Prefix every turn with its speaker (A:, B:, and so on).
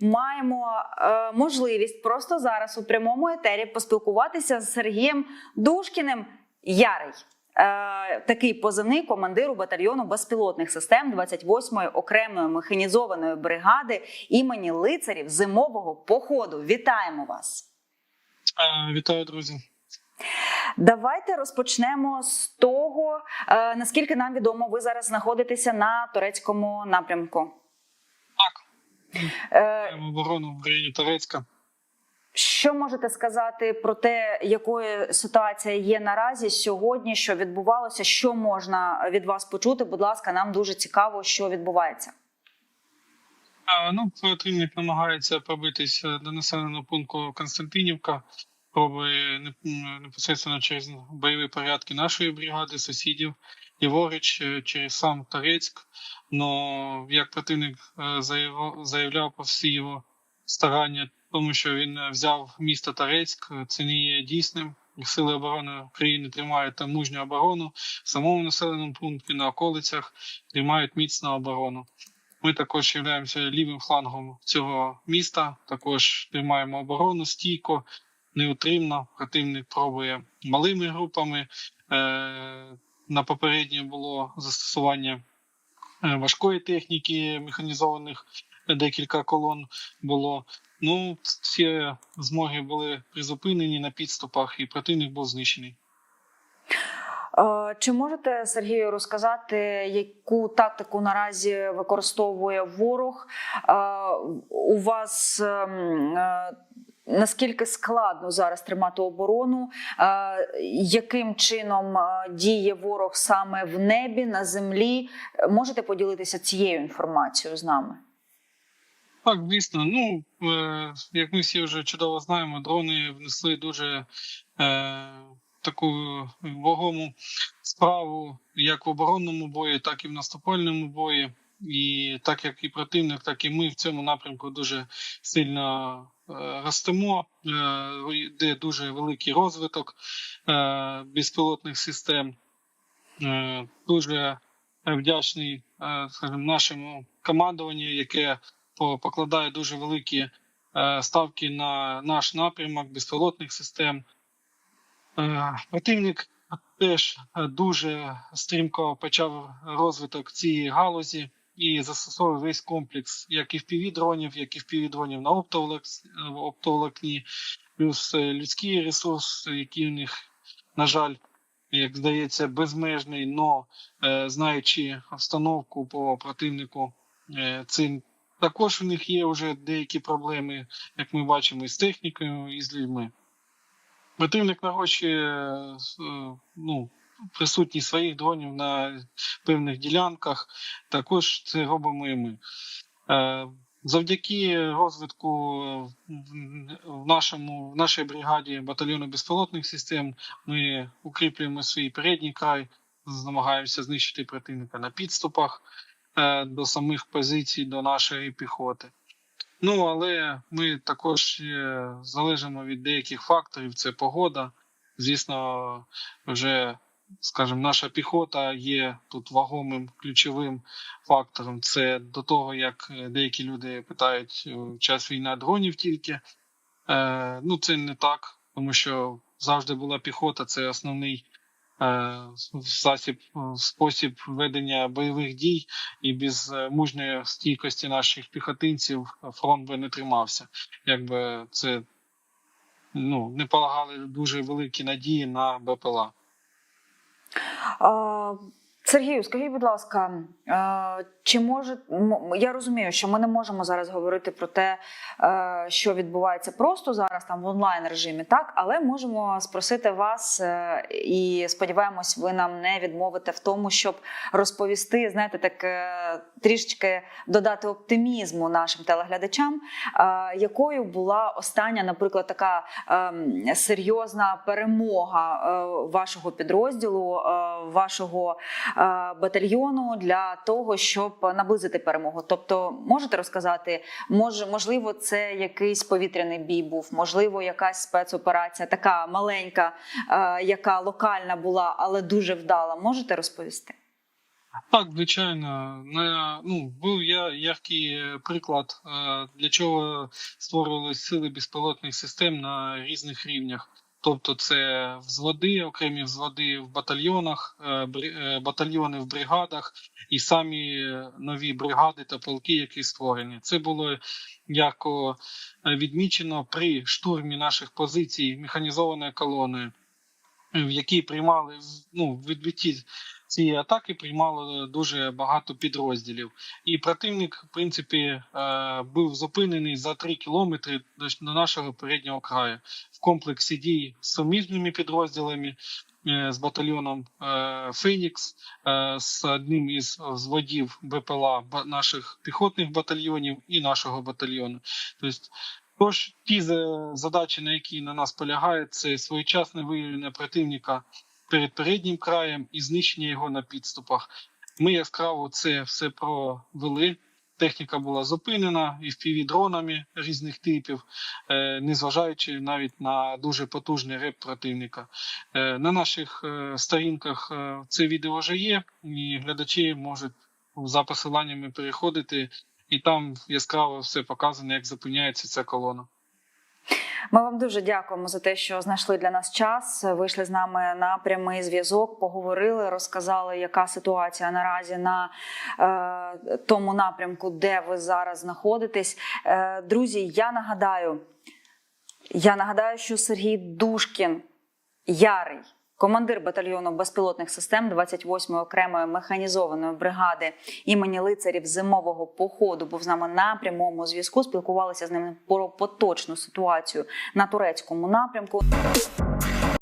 A: ми маємо е, можливість просто зараз у прямому етері поспілкуватися з Сергієм Душкіним Ярий. Е, такий позивний командиру батальйону безпілотних систем 28-ї окремої механізованої бригади імені лицарів зимового походу. Вітаємо вас!
B: Е, Вітаю, друзі.
A: Давайте розпочнемо з того, е, наскільки нам відомо, ви зараз знаходитеся на турецькому напрямку. Е,
B: оборону в районі Торецька.
A: Що можете сказати про те, якою ситуація є наразі сьогодні, що відбувалося, що можна від вас почути? Будь ласка, нам дуже цікаво, що відбувається.
B: Е, Ну, противник намагається пробитися до населеного пункту Константинівка, пробує не- непосередньо через бойові порядки нашої бригади, сусідів, ліворуч е, через сам Торецьк. Но як противник е, заявляв про всі його старання, тому що він е, взяв місто Торецьк, це не є дійсним. Сили оборони України тримають там мужню оборону в самому населеному пункті на околицях тримають міцну оборону. Ми також являємося лівим флангом цього міста. Також тримаємо оборону стійко, неутримно. Противник пробує малими групами. На попереднє було застосування е, важкої техніки, механізованих е, декілька колон було. Ну, всі змоги були призупинені на підступах, і противник був знищений.
A: Е, Чи можете Сергію розказати, яку тактику наразі використовує ворог? У вас ем, наскільки складно зараз тримати оборону? Е, Яким чином е, діє ворог саме в небі, на землі? Можете поділитися цією інформацією з нами?
B: Так, звісно. Ну, е, як ми всі вже чудово знаємо, дрони внесли дуже е, таку вагому справу як в оборонному бої, так і в наступальному бої. І так як і противник, так і ми в цьому напрямку дуже сильно ростемо, е, де дуже великий розвиток е, безпілотних систем. Е, дуже вдячний е, скажімо, нашому командуванню, яке покладає дуже великі е, ставки на наш напрямок безпілотних систем. Е, Противник теж е, дуже стрімко почав розвиток цієї галузі і застосовує весь комплекс як і в дронів, як і в дронів на оптоволокні, плюс е, людський ресурс, який у них, на жаль, як здається, безмежний, но е, знаючи обстановку по противнику, е, цим також у них є вже деякі проблеми, як ми бачимо, і з технікою, і з людьми. Противник нарощує ну, присутність своїх дронів на певних ділянках. Також це робимо і ми. Е, Завдяки розвитку в- в нашому в нашій бригаді батальйону безпілотних систем ми укріплюємо свій передній край, намагаємося знищити противника на підступах е, до самих позицій, до нашої піхоти. Ну але ми також е, залежимо від деяких факторів. Це погода. Звісно, вже скажімо, наша піхота є тут вагомим ключовим фактором. Це до того, як е, деякі люди питають е, час війна дронів тільки. Е, ну, це не так, тому що завжди була піхота, це основний засіб, спосіб ведення бойових дій, і без мужньої стійкості наших піхотинців фронт би не тримався. Якби це ну, не полагали дуже великі надії на БПЛА.
A: 呃，Сергію, скажіть, будь ласка, чи може я розумію, що ми не можемо зараз говорити про те, е, що відбувається просто зараз там в онлайн режимі, так? Але можемо спросити вас е, і сподіваємось, ви нам не відмовите в тому, щоб розповісти, знаєте, так е, трішечки додати оптимізму нашим телеглядачам, е, якою була остання, наприклад, така ем, серйозна перемога е, вашого підрозділу, е, вашого е, батальйону для того, щоб наблизити перемогу. Тобто, можете розказати, може, можливо, це якийсь повітряний бій був, можливо, якась спецоперація, така маленька, е, яка локальна була, але дуже вдала. Можете розповісти?
B: Так, звичайно, на ну був я яркий е, приклад, е, для чого створювалися сили безпілотних систем на різних рівнях. Тобто, це взводи, окремі взводи в батальйонах, е, е, батальйони в бригадах і самі нові бригади та полки, які створені. Це було яко відмічено при штурмі наших позицій механізованої колоною, в якій приймали ну, відбитті цієї атаки приймало дуже багато підрозділів. І противник, в принципі, е, був зупинений за 3 кілометри до, нашого переднього краю в комплексі дій з суміжними підрозділами. е, З батальйоном е, Фенікс, е, з одним із взводів БПЛА наших піхотних батальйонів і нашого батальйону. Тобто, тож ті за- задачі, на які на нас полягають, це своєчасне виявлення противника перед переднім краєм і знищення його на підступах. Ми яскраво це все провели. Техніка була зупинена і впівдронами різних типів, е, незважаючи навіть на дуже потужний реп противника. Е, На наших е, сторінках це відео вже є, і глядачі можуть за посиланнями переходити, і там яскраво все показано, як зупиняється ця колона.
A: Ми вам дуже дякуємо за те, що знайшли для нас час. Вийшли з нами на прямий зв'язок, поговорили, розказали, яка ситуація наразі на е, тому напрямку, де ви зараз знаходитесь. Е, друзі, я нагадаю, я нагадаю, що Сергій Душкін ярий. Командир батальйону безпілотних систем 28-ї окремої механізованої бригади імені лицарів зимового походу був з нами на прямому зв'язку. Спілкувалися з ним про поточну ситуацію на турецькому напрямку.